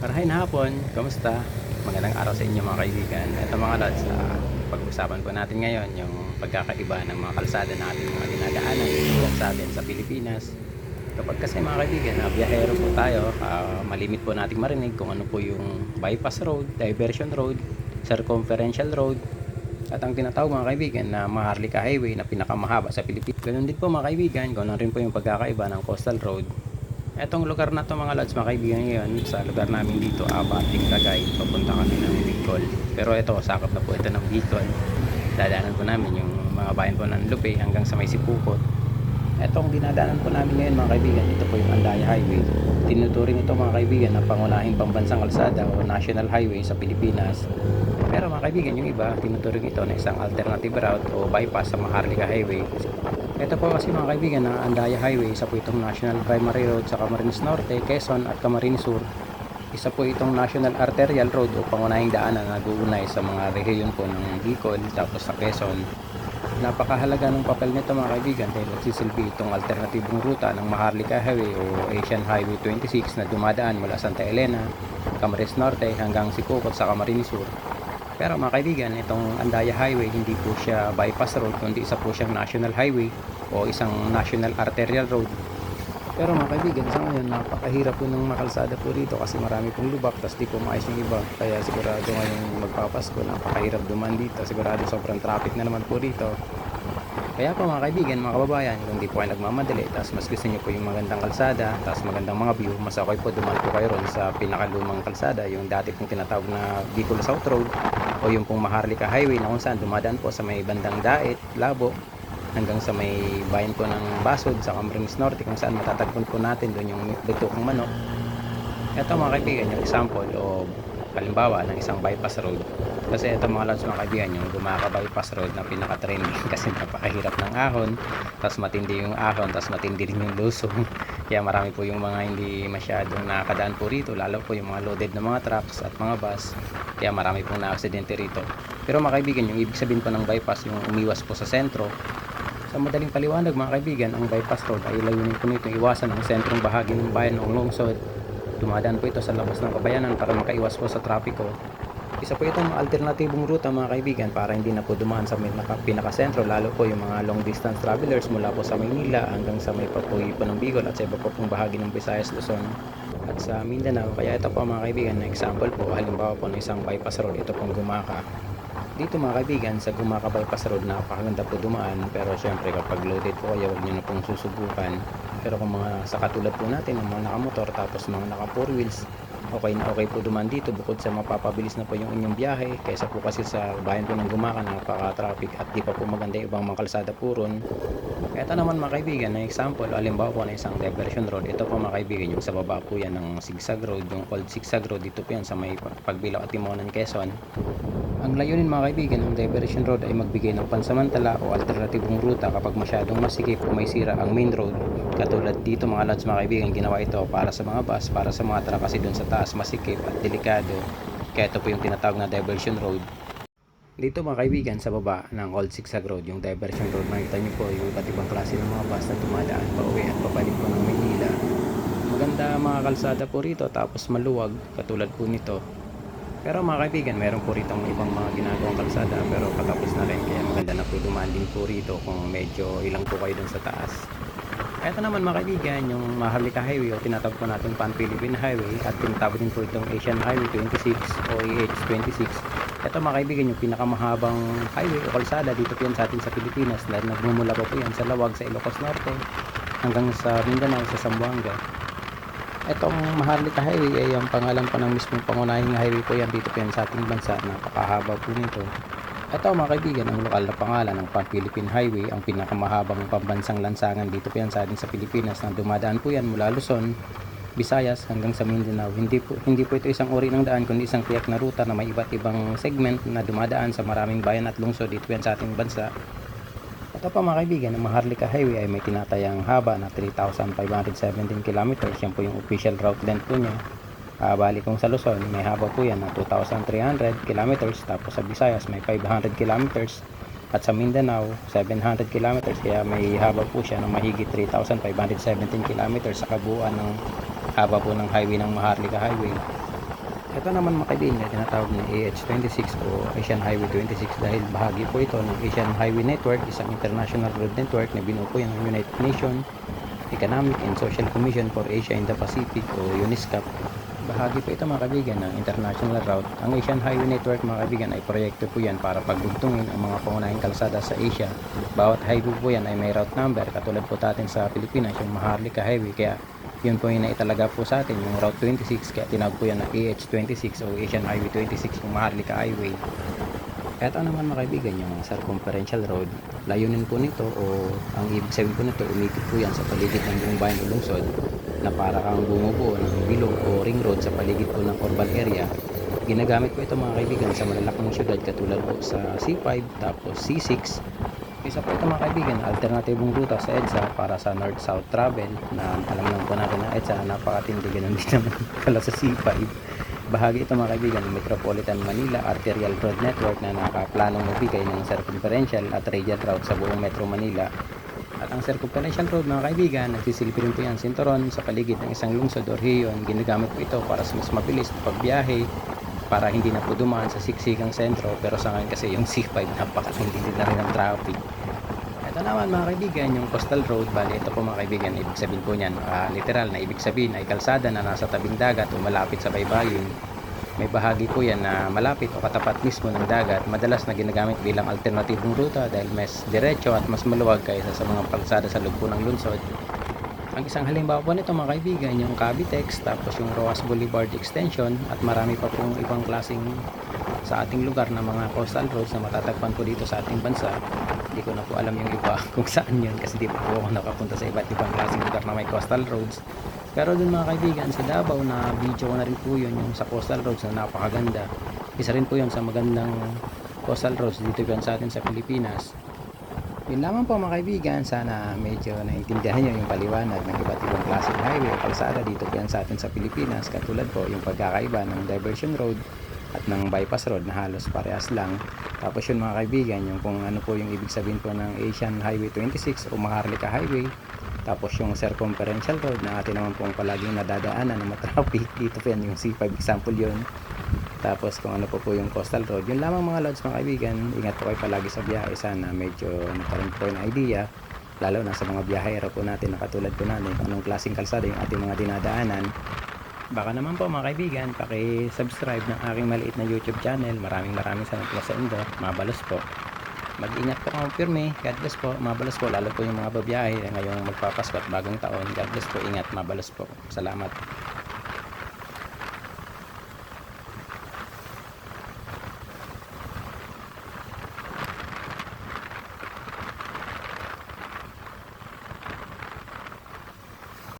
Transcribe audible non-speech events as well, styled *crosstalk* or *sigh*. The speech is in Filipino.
Marahin hapon, kamusta? Magandang araw sa inyo mga kaibigan. Ito mga lads, ah, pag-usapan po natin ngayon yung pagkakaiba ng mga kalsada na ating mga dinadaanan sa atin sa Pilipinas. Kapag kasi mga kaibigan, na biyahero po tayo, ah, malimit po nating marinig kung ano po yung bypass road, diversion road, circumferential road, at ang tinatawag mga kaibigan na Maharlika Highway na pinakamahaba sa Pilipinas. Ganun din po mga kaibigan, ganoon rin po yung pagkakaiba ng coastal road Etong lugar na to mga lads, mga kaibigan ngayon, sa lugar namin dito, Abating Tagay, papunta kami ng Bicol. Pero ito, sakop na po ito ng Bicol. Dadaanan po namin yung mga bayan po ng Lupe hanggang sa may Sipukot. Etong dinadaanan po namin ngayon mga kaibigan, ito po yung Andaya Highway. Tinuturing ito mga kaibigan na pangunahing pambansang kalsada o national highway sa Pilipinas. Pero mga kaibigan, yung iba, tinuturing ito na isang alternative route o bypass sa Maharlika Highway. Ito po kasi mga kaibigan ng Andaya Highway, isa po itong National Primary Road sa Camarines Norte, Quezon at Camarines Sur. Isa po itong National Arterial Road o pangunahing daanan na nag-uunay sa mga rehiyon po ng Bicol tapos sa Quezon. Napakahalaga ng papel nito mga kaibigan dahil nagsisilbi itong alternatibong ruta ng Maharlika Highway o Asian Highway 26 na dumadaan mula Santa Elena, Camarines Norte hanggang Sipocot sa Camarines Sur. Pero mga kaibigan, itong Andaya Highway hindi po siya bypass road kundi isa po siyang national highway o isang national arterial road. Pero mga kaibigan, sa ngayon napakahirap po ng makalsada po rito kasi marami pong lubak tapos di po maayos yung iba. Kaya sigurado ngayong magpapasko, napakahirap duman dito. Sigurado sobrang traffic na naman po rito. Kaya po mga kaibigan, mga kababayan, kung di po kayo nagmamadali, tapos mas gusto niyo po yung magandang kalsada, tapos magandang mga view, mas okay po dumaan po kayo ron sa pinakalumang kalsada, yung dati pong tinatawag na Bicol South Road, o yung pong Maharlika Highway na kung saan dumadaan po sa may bandang Daet, Labo, hanggang sa may bayan po ng Basod sa Camarines Norte kung saan matatagpon po natin doon yung Butokong Manok. Ito mga kaibigan, yung example o halimbawa ng isang bypass road. Kasi ito mga lods mga kaibigan, yung gumaka bypass road na pinaka-trending *laughs* kasi napakahirap ng ahon, tapos matindi yung ahon, tapos matindi rin yung lusong. Kaya marami po yung mga hindi masyadong nakakadaan po rito, lalo po yung mga loaded na mga trucks at mga bus. Kaya marami pong na-aksidente rito. Pero mga kaibigan, yung ibig sabihin po ng bypass, yung umiwas po sa sentro, sa madaling paliwanag mga kaibigan, ang bypass road ay layunin po nito iwasan ang sentrong bahagi ng bayan o lungsod. Dumadaan po ito sa labas ng kabayanan para makaiwas po sa trapiko. Isa po itong alternatibong ruta mga kaibigan para hindi na po dumaan sa pinakasentro lalo po yung mga long distance travelers mula po sa Maynila hanggang sa may papuwi po ng Bicol at sa iba po pong bahagi ng Visayas, Luzon at sa Mindanao. Kaya ito po mga kaibigan na example po halimbawa po ng isang bypass road ito pong gumaka dito mga kaibigan sa Gumaka Bypass Road napakaganda po dumaan pero syempre kapag loaded po kayo huwag nyo na pong susubukan pero kung mga sa katulad po natin ng mga nakamotor tapos mga naka 4 wheels okay na okay po dumaan dito bukod sa mapapabilis na po yung inyong biyahe kaysa po kasi sa bayan po ng Gumaka napaka traffic at di pa po maganda yung ibang mga kalsada po ron. Ito naman mga kaibigan na example halimbawa po na isang diversion road. Ito po mga kaibigan yung sa baba po yan ng zigzag road yung old zigzag road. Dito po yan sa may pagbilaw at Timonan Quezon ang layunin mga kaibigan ng diversion road ay magbigay ng pansamantala o alternatibong ruta kapag masyadong masikip o may sira ang main road. Katulad dito mga lads mga kaibigan, ginawa ito para sa mga bus, para sa mga truck kasi doon sa taas masikip at delikado. Kaya ito po yung tinatawag na diversion road. Dito mga kaibigan sa baba ng Old Zigzag Road, yung diversion road, makikita nyo po yung iba't ibang klase ng mga bus na dumadaan pa uwi at pabalik po ng Maynila. Maganda mga kalsada po rito tapos maluwag katulad po nito. Pero mga kaibigan, meron po rito ibang mga ginagawang kalsada pero patapos na rin kaya maganda na po dumaan din po rito kung medyo ilang po kayo dun sa taas. Ito naman mga kaibigan, yung Maharlika Highway o tinatawag po natin Pan Philippine Highway at tinatawag din po itong Asian Highway 26 o EH26. Ito mga kaibigan, yung pinakamahabang highway o kalsada dito po yan sa atin sa Pilipinas dahil nagmumula pa po yan sa Lawag sa Ilocos Norte hanggang sa Mindanao sa Zamboanga. Itong Maharlika Highway ay ang pangalan pa ng mismong pangunahing highway po yan dito po yan sa ating bansa. Napakahaba po nito. Ito mga kaibigan, ang lokal na pangalan ng Pan-Philippine Highway, ang pinakamahabang pambansang lansangan dito po yan sa atin sa Pilipinas na dumadaan po yan mula Luzon, Visayas hanggang sa Mindanao. Hindi po, hindi po ito isang uri ng daan kundi isang tiyak na ruta na may iba't ibang segment na dumadaan sa maraming bayan at lungsod dito po yan sa ating bansa. Ito pa mga kaibigan, ang Maharlika Highway ay may tinatayang haba na 3,517 kilometers. Yan po yung official route length po niya. Ah, bali kung sa Luzon, may haba po yan na 2,300 kilometers. Tapos sa Visayas, may 500 kilometers. At sa Mindanao, 700 kilometers. Kaya may haba po siya ng mahigit 3,517 kilometers sa kabuuan ng haba po ng highway ng Maharlika Highway. Ito naman mga kaibigan, tinatawag na AH26 o Asian Highway 26 dahil bahagi po ito ng Asian Highway Network, isang international road network na binuo po ng United Nations Economic and Social Commission for Asia and the Pacific o UNESCAP. Bahagi po ito mga kaibigan ng international route. Ang Asian Highway Network mga kaibigan ay proyekto po yan para pagdugtungin ang mga pangunahing kalsada sa Asia. Bawat highway po yan ay may route number katulad po natin sa Pilipinas yung Maharlika Highway kaya yun po yung naitalaga po sa atin yung Route 26 kaya tinawag po yan na AH26 o Asian Highway 26 yung Maharlika Highway. Ito naman mga kaibigan yung circumferential road layunin po nito o ang ibig sabihin po nito umikot po yan sa paligid ng buong bayan o lungsod na para kang bumubuo ng bilog o ring road sa paligid po ng urban area. Ginagamit po ito mga kaibigan sa malalaking syudad katulad po sa C5 tapos C6 po ito mga kaibigan, alternatibong ruta sa EDSA para sa north-south travel na alam naman po natin na EDSA napakatindi ganun *laughs* din naman pala sa C5. Bahagi ito mga kaibigan ng Metropolitan Manila Arterial Road Network na nakaplanong magbigay ng circumferential at radial route sa buong Metro Manila. At ang circumferential road mga kaibigan, nagsisilbi rin po yan sinturon sa paligid ng isang lungsod o rehiyon. Ginagamit po ito para sa mas mabilis na pagbiyahe para hindi na po dumaan sa siksikang sentro pero sa ngayon kasi yung C5 napakatindi na rin ang traffic ito naman mga kaibigan. Yung coastal road bali ito po mga kaibigan ibig sabihin po niyan ah, literal na ibig sabihin ay kalsada na nasa tabing dagat o malapit sa baybayin. May bahagi po yan na malapit o katapat mismo ng dagat madalas na ginagamit bilang alternatibong ruta dahil mas diretso at mas maluwag kaysa sa mga kalsada sa loob ng lungsod. Ang isang halimbawa po nito mga kaibigan, yung Cavitex, tapos yung Roas Boulevard Extension at marami pa pong ibang klaseng sa ating lugar na mga coastal roads na matatagpan po dito sa ating bansa. Hindi ko na po alam yung iba *laughs* kung saan yun kasi di po ako nakapunta sa iba't ibang klaseng lugar na may coastal roads. Pero dun mga kaibigan, sa Davao na video ko na rin po yun yung sa coastal roads na napakaganda. Isa rin po yun sa magandang coastal roads dito yan sa atin sa Pilipinas. Yun lamang po mga kaibigan, sana medyo naintindihan nyo yung paliwanag ng iba't ibang klaseng highway o kalsada dito yan sa atin sa Pilipinas. Katulad po yung pagkakaiba ng diversion road at ng bypass road na halos parehas lang. Tapos yun mga kaibigan, yung kung ano po yung ibig sabihin po ng Asian Highway 26 o Maharlika Highway. Tapos yung circumferential road na atin naman pong palaging nadadaanan ng matraffic. *laughs* Dito po yan yung C5 example yun. Tapos kung ano po po yung coastal road. Yun lamang mga lods mga kaibigan. Ingat po kayo palagi sa biyahe. Sana medyo nagkaroon po yung idea. Lalo na sa mga biyahero po natin na katulad po natin kung anong klaseng kalsada yung ating mga dinadaanan. Baka naman po mga kaibigan, paki-subscribe ng aking maliit na YouTube channel. Maraming maraming salamat po sa indo. Mabalos po. Mag-ingat po kung pirmi. God bless po. Mabalos po. Lalo po yung mga babiyahe ngayong magpapasko at bagong taon. God bless po. Ingat. Mabalos po. Salamat.